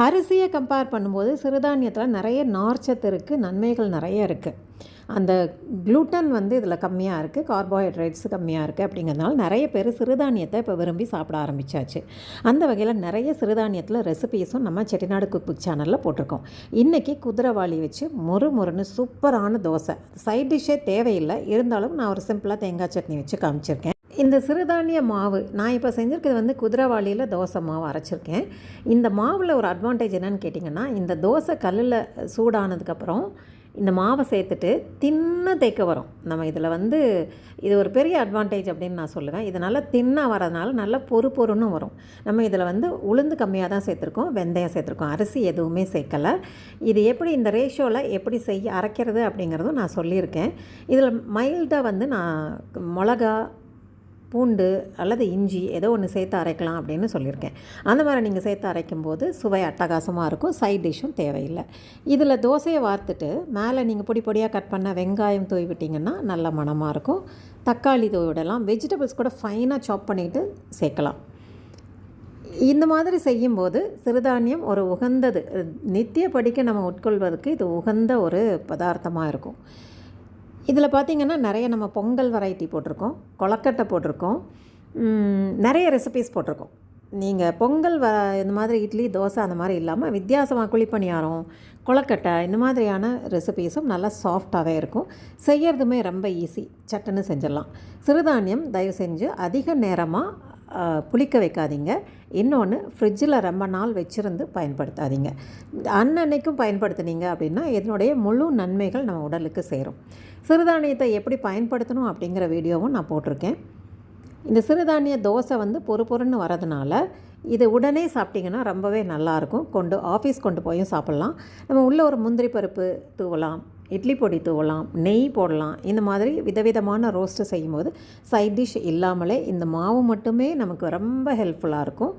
அரிசியை கம்பேர் பண்ணும்போது சிறுதானியத்தில் நிறைய நார்ச்சத்து இருக்குது நன்மைகள் நிறைய இருக்குது அந்த க்ளூட்டன் வந்து இதில் கம்மியாக இருக்குது கார்போஹைட்ரேட்ஸ் கம்மியாக இருக்குது அப்படிங்கிறதுனால நிறைய பேர் சிறுதானியத்தை இப்போ விரும்பி சாப்பிட ஆரம்பித்தாச்சு அந்த வகையில் நிறைய சிறுதானியத்தில் ரெசிபீஸும் நம்ம செட்டிநாடு குக் புக் சேனலில் போட்டிருக்கோம். இன்றைக்கி குதிரைவாளி வச்சு மொறு மொறுன்னு சூப்பரான தோசை. சைட் டிஷ்ஷே தேவையில்லை. இருந்தாலும் நான் ஒரு சிம்பிளாக தேங்காய் சட்னி வச்சு காமிச்சிருக்கேன். இந்த சிறுதானிய மாவு நான் இப்போ செஞ்சுருக்கிறது வந்து குதிரைவாளியில் தோசை மாவு அரைச்சிருக்கேன். இந்த மாவில் ஒரு அட்வான்டேஜ் என்னன்னு கேட்டிங்கன்னா இந்த தோசை கல்லில் சூடானதுக்கப்புறம் இந்த மாவை சேர்த்துட்டு தின்ன தேய்க்க வரும். நம்ம இதில் வந்து இது ஒரு பெரிய அட்வான்டேஜ் அப்படின்னு நான் சொல்லுவேன். இதனால் தின்னாக வரதுனால நல்லா பொறு பொறுன்னு வரும். நம்ம இதில் வந்து உளுந்து கம்மியாக தான் சேர்த்துருக்கோம் வெந்தயம் சேர்த்துருக்கோம் அரிசி எதுவுமே சேர்க்கலை. இது எப்படி இந்த ரேஷியோவில் எப்படி செய்ய அரைக்கிறது அப்படிங்கிறதும் நான் சொல்லியிருக்கேன். இதில் மைல்டாக வந்து நான் மிளகா பூண்டு அல்லது இஞ்சி ஏதோ ஒன்று சேர்த்து அரைக்கலாம் அப்படின்னு சொல்லியிருக்கேன். அந்த மாதிரி நீங்கள் சேர்த்து அரைக்கும்போது சுவை அட்டகாசமாக இருக்கும். சைட் டிஷ்ஷும் தேவையில்லை. இதில் தோசையை வார்த்துட்டு மேலே நீங்கள் பொடி பொடியாக கட் பண்ண வெங்காயம் தூவி விட்டிங்கன்னா நல்ல மணமாக இருக்கும். தக்காளி தூவி விடலாம் வெஜிடபிள்ஸ் கூட ஃபைனாக சாப் பண்ணிவிட்டு சேர்க்கலாம். இந்த மாதிரி செய்யும்போது சிறுதானியம் ஒரு உகந்தது. நித்திய படிக்க நம்ம உட்கொள்வதற்கு இது உகந்த ஒரு பதார்த்தமாக இருக்கும். இதில் பார்த்திங்கன்னா நிறைய நம்ம பொங்கல் வெரைட்டி போட்டிருக்கோம் கொழக்கட்டை போட்டிருக்கோம் நிறைய ரெசிபீஸ் போட்டிருக்கோம். நீங்கள் பொங்கல் வ இந்த மாதிரி இட்லி தோசை அந்த மாதிரி இல்லாமல் வித்தியாசமாக குழிப்பணியாரம் கொழக்கட்டை இந்த மாதிரியான ரெசிபீஸும் நல்லா சாஃப்டாகவே இருக்கும். செய்யறதுமே ரொம்ப ஈஸி சட்டுன்னு செஞ்சிடலாம். சிறுதானியம் தயவு செஞ்சு அதிக நேரமாக புளிக்க வைக்காதீங்க. இன்னொன்று ஃப்ரிட்ஜில் ரொம்ப நாள் வச்சுருந்து பயன்படுத்தாதீங்க. அன்னன்னைக்கும் பயன்படுத்துனீங்க அப்படின்னா இதனுடைய முழு நன்மைகள் நம்ம உடலுக்கு சேரும். சிறுதானியத்தை எப்படி பயன்படுத்தணும் அப்படிங்கிற வீடியோவும் நான் போட்டிருக்கேன். இந்த சிறுதானிய தோசை வந்து பொறு பொறுன்னு வரதுனால இது உடனே சாப்பிட்டிங்கன்னா ரொம்பவே நல்லாயிருக்கும். கொண்டு ஆஃபீஸ் கொண்டு போயும் சாப்பிட்லாம். நம்ம உள்ளே ஒரு முந்திரி பருப்பு தூவலாம் இட்லி பொடி தூவலாம் நெய் போடலாம். இந்த மாதிரி விதவிதமான ரோஸ்ட்டு செய்யும்போது சைட் டிஷ் இல்லாமலே இந்த மாவு மட்டுமே நமக்கு ரொம்ப ஹெல்ப்ஃபுல்லாக இருக்கும்.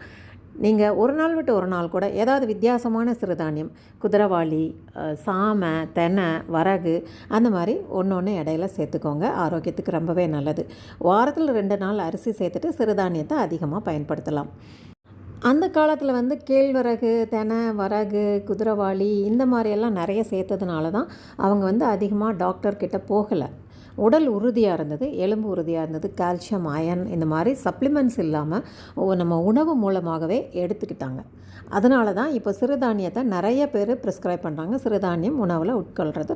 நீங்கள் ஒரு நாள் விட்டு ஒரு நாள் கூட ஏதாவது வித்தியாசமான சிறுதானியம் குதிரவாளி சாமை தெனை வரகு அந்த மாதிரி ஒன்று ஒன்று இடையில சேர்த்துக்கோங்க. ஆரோக்கியத்துக்கு ரொம்பவே நல்லது. வாரத்தில் ரெண்டு நாள் அரிசி சேர்த்துட்டு சிறுதானியத்தை அதிகமாக பயன்படுத்தலாம். அந்த காலத்தில் வந்து கேழ்வரகு தெனை வரகு குதிரவாளி இந்த மாதிரியெல்லாம் நிறைய சேர்த்ததுனால தான் அவங்க வந்து அதிகமாக டாக்டர்கிட்ட போகலை. உடல் உறுதியாக இருந்தது எலும்பு உறுதியாக இருந்தது கால்சியம் அயன் இந்த மாதிரி சப்ளிமெண்ட்ஸ் இல்லாமல் நம்ம உணவு மூலமாகவே எடுத்துக்கிட்டாங்க. அதனால தான் இப்போ சிறுதானியத்தை நிறைய பேர் ப்ரிஸ்கிரைப் பண்ணுறாங்க சிறுதானியம் உணவில் உட்கொள்கிறது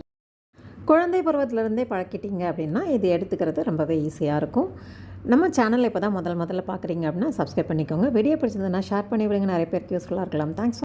குழந்தை பருவத்திலேருந்தே பழக்கிட்டீங்க அப்படின்னா இது எடுத்துக்கிறது ரொம்பவே ஈஸியாக இருக்கும். நம்ம சேனலில் இப்போ தான் முதல் முதல்ல பார்க்குறீங்க அப்படின்னா சப்ஸ்கிரைப் பண்ணிக்கோங்க. வீடியோ பிடிச்சிருந்ததுன்னா ஷேர் பண்ணி விடுங்க. நிறைய பேருக்கு யூஸ்ஃபுல்லாக இருக்கலாம். தேங்க்ஸ்